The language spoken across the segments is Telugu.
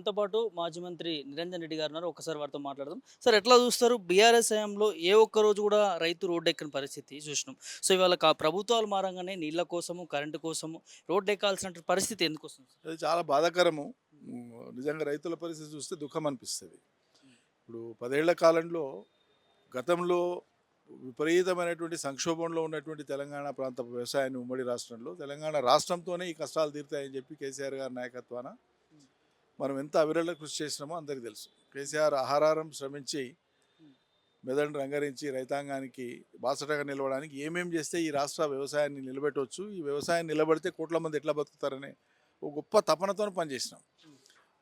మనతో పాటు మాజీ మంత్రి నిరంజన్ రెడ్డి గారు ఉన్నారు. ఒకసారి వారితో మాట్లాడదాం. సార్ ఎట్లా చూస్తారు? బీఆర్ఎస్ హయాంలో ఏ ఒక్క రోజు కూడా రైతు రోడ్డు ఎక్కని పరిస్థితి చూసినాం. సో ఇవాళ ప్రభుత్వాలు మారంగానే నీళ్ళ కోసము కరెంటు కోసము రోడ్డు ఎక్కాల్సిన పరిస్థితి ఎందుకు వస్తుంది అది చాలా బాధాకరము. నిజంగా రైతుల పరిస్థితి చూస్తే దుఃఖం అనిపిస్తుంది. ఇప్పుడు పదేళ్ళ కాలంలో గతంలో విపరీతమైనటువంటి సంక్షోభంలో ఉన్నటువంటి తెలంగాణ ప్రాంత వ్యవసాయాన్ని ఉమ్మడి రాష్ట్రంలో తెలంగాణ రాష్ట్రంతోనే ఈ కష్టాలు తీరుతాయని చెప్పి కేసీఆర్ గారి నాయకత్వాన మనం ఎంత అవిరళ కృషి చేసినామో అందరికీ తెలుసు. కేసీఆర్ ఆహారం శ్రమించి మెదడును రంగరించి రైతాంగానికి బాసటగా నిలవడానికి ఏమేం చేస్తే ఈ రాష్ట్ర వ్యవసాయాన్ని నిలబెట్టవచ్చు ఈ వ్యవసాయం నిలబడితే కోట్ల మంది ఎట్లా బతుకుతారనే ఒక గొప్ప తపనతో పనిచేసినాం.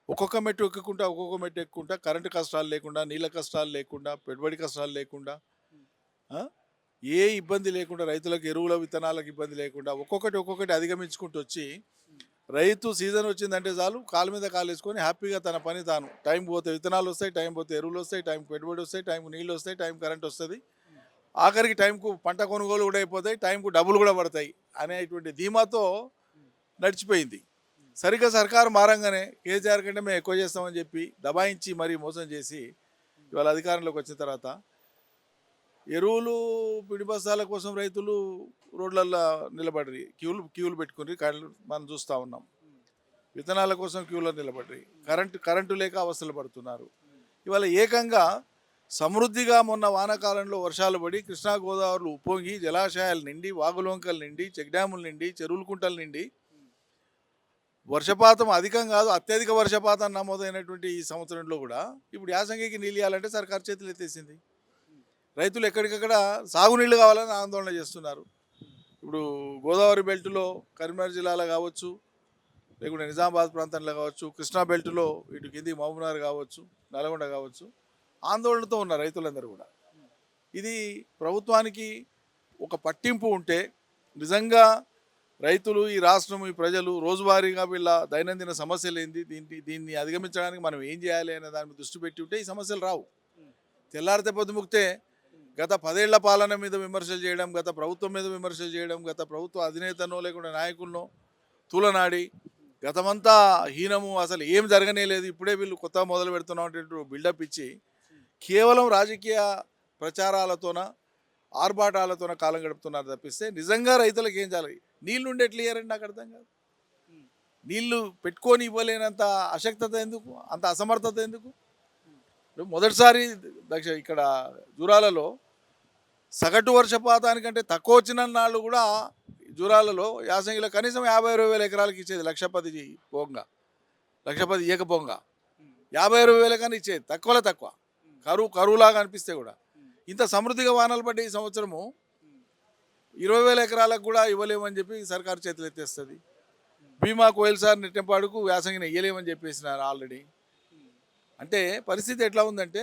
ఒక్కొక్క మెట్టు ఎక్కుకుంటా ఒక్కొక్క మెట్టు ఎక్కుంటా కరెంటు కష్టాలు లేకుండా నీళ్ళ కష్టాలు లేకుండా పెట్టుబడి కష్టాలు లేకుండా? ఏ ఇబ్బంది లేకుండా రైతులకు ఎరువుల విత్తనాలకు ఇబ్బంది లేకుండా ఒక్కొక్కటి ఒక్కొక్కటి అధిగమించుకుంటూ వచ్చి రైతు సీజన్ వచ్చిందంటే చాలు కాలు మీద కాలు వేసుకొని హ్యాపీగా తన పని తాను. టైం పోతే విత్తనాలు వస్తాయి టైం పోతే ఎరువులు వస్తాయి టైం పెట్టుబడి వస్తాయి టైంకు నీళ్ళు వస్తాయి టైం కరెంట్ వస్తుంది. ఆఖరికి టైంకు పంట కొనుగోలు కూడా అయిపోతాయి టైంకు డబ్బులు కూడా పడతాయి అనేటువంటి ధీమాతో నడిచిపోయింది. సరిగ్గా సర్కారు మారంగానే కేసీఆర్ కంటే మేము ఎక్కువ చేస్తామని చెప్పి దబాయించి మరీ మోసం చేసి ఇవాళ అధికారంలోకి వచ్చిన తర్వాత ఎరువులు పిడి బస్తాల కోసం రైతులు రోడ్లల్లో నిలబడి క్యూలు క్యూలు పెట్టుకుని మనం చూస్తూ ఉన్నాం. విత్తనాల కోసం క్యూలో నిలబడి కరెంటు కరెంటు లేక అవస్థలు పడుతున్నారు. ఇవాళ ఏకంగా సమృద్ధిగా మొన్న వానాకాలంలో వర్షాలు పడి కృష్ణా గోదావరిలో ఉప్పొంగి జలాశయాలు నిండి వాగులొంకలు నిండి చెక్ డ్యాములు నిండి చెరువుల కుంటలు నిండి వర్షపాతం అధికం కాదు అత్యధిక వర్షపాతం నమోదైనటువంటి ఈ సంవత్సరంలో కూడా ఇప్పుడు యాసంగికి నీళ్ళు ఇవ్వాలంటే సర్కారు చేతులు ఎత్తేసింది రైతులు ఎక్కడికక్కడ సాగునీళ్ళు కావాలని ఆందోళన చేస్తున్నారు. ఇప్పుడు గోదావరి బెల్ట్లో కరీంనగర్ జిల్లాలో కావచ్చు లేకుంటే నిజామాబాద్ ప్రాంతంలో కావచ్చు కృష్ణా బెల్ట్లో ఇటు కింది మహబూబ్నగర్ కావచ్చు నల్గొండ కావచ్చు ఆందోళనతో ఉన్నారు రైతులందరూ కూడా. ఇది ప్రభుత్వానికి ఒక పట్టింపు ఉంటే నిజంగా రైతులు ఈ రాష్ట్రం ఈ ప్రజలు రోజువారీగా వీళ్ళ దైనందిన సమస్యలు ఏంది దీన్ని దీన్ని అధిగమించడానికి మనం ఏం చేయాలి అనే దాని దృష్టి పెట్టి ఉంటే ఈ సమస్యలు రావు. తెల్లారితే పొద్దుముక్తే గత పదేళ్ళ పాలన మీద విమర్శలు చేయడం గత ప్రభుత్వం మీద విమర్శలు చేయడం గత ప్రభుత్వ అధినేతనో లేకుండా నాయకులను తూలనాడి గతమంతా హీనము అసలు ఏం జరగనే లేదు ఇప్పుడే వీళ్ళు కొత్త మొదలు పెడుతున్నాం బిల్డప్ ఇచ్చి కేవలం రాజకీయ ప్రచారాలతోన ఆర్భాటాలతోన కాలం గడుపుతున్నారు తప్పిస్తే నిజంగా రైతులకు ఏం చేయాలి? నీళ్ళు ఉండే క్లియర్ నాకు అర్థం కాదు. నీళ్ళు పెట్టుకొని ఇవ్వలేనంత అశక్తత ఎందుకు? అంత అసమర్థత ఎందుకు? మొదటిసారి దక్ష ఇక్కడ జూరాలలో సగటు వర్షపాతానికంటే తక్కువ వచ్చిన నాళ్ళు కూడా జూరాలలో యాసంగిలో కనీసం యాభై అరవై వేల ఎకరాలకి ఇచ్చేది లక్ష పది పోంగా లక్ష పది ఏకపోంగా యాభై అరవై వేల కానీ ఇచ్చేది తక్కువలో తక్కువ. కరువు కరువులాగా అనిపిస్తే కూడా. ఇంత సమృద్ధిగా వానలు పడ్డ ఈ సంవత్సరము ఇరవై వేల ఎకరాలకు కూడా ఇవ్వలేమని చెప్పి సర్కారు చేతులు ఎత్తేస్తుంది భీమా కోయల్సార్ నెట్టింపాడుకు నెట్టెంపాడుకు వ్యాసంగిని ఇయ్యలేమని చెప్పేసినారు ఆల్రెడీ. అంటే పరిస్థితి ఎట్లా ఉందంటే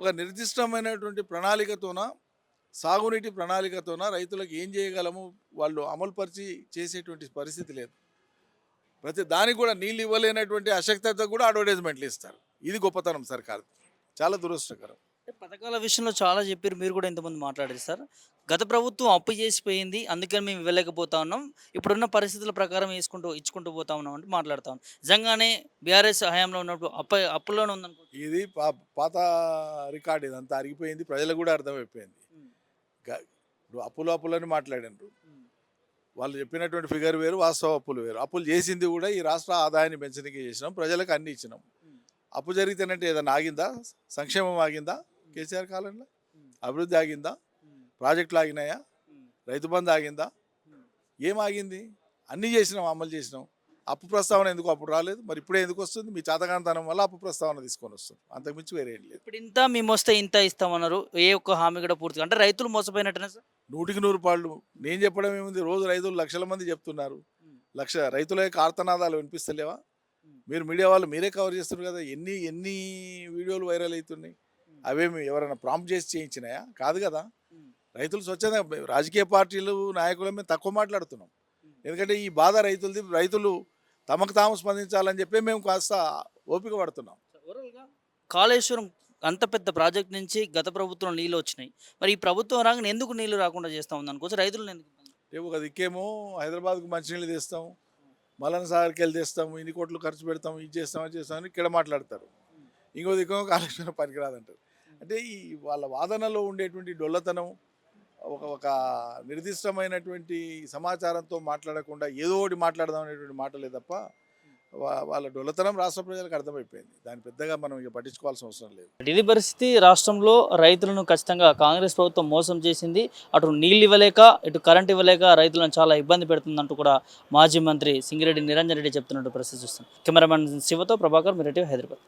ఒక నిర్దిష్టమైనటువంటి ప్రణాళికతోన సాగునీటి ప్రణాళికతోన రైతులకు ఏం చేయగలము? వాళ్ళు అమలుపరిచి చేసేటువంటి పరిస్థితి లేదు. ప్రతి దానికి కూడా నీళ్ళు ఇవ్వలేనటువంటి అశక్తత కూడా అడ్వర్టైజ్మెంట్లు ఇస్తారు. ఇది గొప్పతనం సర్కారు. చాలా దురదృష్టకరం. పథకాల విషయంలో చాలా చెప్పారు మీరు కూడా ఇంతమంది మాట్లాడారు సార్. గత ప్రభుత్వం అప్పు చేసిపోయింది అందుకని మేము ఇవ్వలేకపోతా ఉన్నాం. ఇప్పుడున్న పరిస్థితుల ప్రకారం వేసుకుంటూ ఇచ్చుకుంటూ పోతా ఉన్నాం అంటే మాట్లాడుతా ఉన్నాం. నిజంగానే బీఆర్ఎస్ హయాంలో ఉన్నప్పుడు అప్ప అప్పులోనే ఉందనుకో ఇది పాత రికార్డ్ ఇదంతా అరిగిపోయింది ప్రజలకు కూడా అర్థమైపోయింది. ఇప్పుడు అప్పులు అప్పులని మాట్లాడారు వాళ్ళు చెప్పినటువంటి ఫిగర్ వేరు వాస్తవ అప్పులు వేరు. అప్పులు చేసింది కూడా ఈ రాష్ట్ర ఆదాయాన్ని పెంచడానికి చేసినాం ప్రజలకు అన్ని ఇచ్చినాం. అప్పు జరిగితేనంటే ఏదైనా ఆగిందా? సంక్షేమం ఆగిందా? కేసీఆర్ కాలంలో? అభివృద్ధి ఆగిందా? ప్రాజెక్టులు ఆగినాయా? రైతు బంధు ఆగిందా? ఏం ఆగింది అన్నీ చేసినాం అమలు చేసినాం. అప్పు ప్రస్తావన ఎందుకు అప్పుడు రాలేదు? మరి ఇప్పుడే ఎందుకు వస్తుంది? మీ చేతకాంతనం వల్ల అప్పు ప్రస్తావన తీసుకొని వస్తుంది. అంతకుమించి వేరే ఏం లేదు. ఇప్పుడు ఇంత మేము వస్తే ఇంత ఇస్తామన్నారు. ఏ ఒక్క హామీ కూడా పూర్తిగా అంటే రైతులు మోసపోయినట్టనే సార్? నూటికి నూరు పాళ్ళు. నేను చెప్పడం ఏముంది? రోజు రైతులు లక్షల మంది చెప్తున్నారు. లక్ష రైతుల యొక్క ఆర్తనాదాలు వినిపిస్తలేవా మీరు మీడియా వాళ్ళు మీరే కవర్ చేస్తున్నారు కదా. ఎన్ని ఎన్ని వీడియోలు వైరల్ అవుతున్నాయి? అవేమి ఎవరైనా ప్రాంప్ట్ చేసి చేయించినాయా? కాదు కదా. రైతులు స్వచ్ఛంగా రాజకీయ పార్టీలు నాయకుల మీద తక్కువ మాట్లాడుతున్నాం. ఎందుకంటే ఈ బాధ రైతులది రైతులు తమకు తాము స్పందించాలని చెప్పి మేము కాస్త ఓపిక పడుతున్నాం. కాళేశ్వరం అంత పెద్ద ప్రాజెక్ట్ నుంచి గత ప్రభుత్వం నీళ్ళు వచ్చినాయి. మరి ఈ ప్రభుత్వం రాగానే ఎందుకు నీళ్ళు రాకుండా చేస్తా ఉంది అనుకోవచ్చు రైతులను ఎందుకు ఇబ్బంది? రేపు ఒక దిక్కేమో హైదరాబాద్కు మంచినీళ్ళు తెస్తాం మలన సాగర్కి వెళ్ళి తెస్తాము ఇన్ని కోట్లు ఖర్చు పెడతాం ఇది చేస్తాం అది చేస్తాం అని ఇక్కడ మాట్లాడతారు. ఇంకో దిక్కు కాళేశ్వరం పనికిరాదంటారు. అంటే ఈ వాళ్ళ వాదనలో ఉండేటువంటి డొల్లతనం ఒక ఒక నిర్దిష్టమైనటువంటి సమాచారంతో మాట్లాడకుండా ఏదో ఒకటి మాట్లాడదాం అనేటువంటి మాటలే తప్ప వాళ్ళ డొల్లతనం రాష్ట్ర ప్రజలకు అర్థమైపోయింది. దాన్ని పెద్దగా మనం ఇక పట్టించుకోవాల్సిన అవసరం లేదు. ఇది పరిస్థితి రాష్ట్రంలో రైతులను ఖచ్చితంగా కాంగ్రెస్ ప్రభుత్వం మోసం చేసింది. అటు నీళ్ళు ఇవ్వలేక ఇటు కరెంట్ ఇవ్వలేక రైతులను చాలా ఇబ్బంది పెడుతుందంటూ కూడా మాజీ మంత్రి సింగిరెడ్డి నిరంజన్ రెడ్డి చెప్తున్నట్టు ప్రశ్న చూస్తాం కెమెరామెన్ శివతో ప్రభాకర్ మిరటి హైదరాబాద్.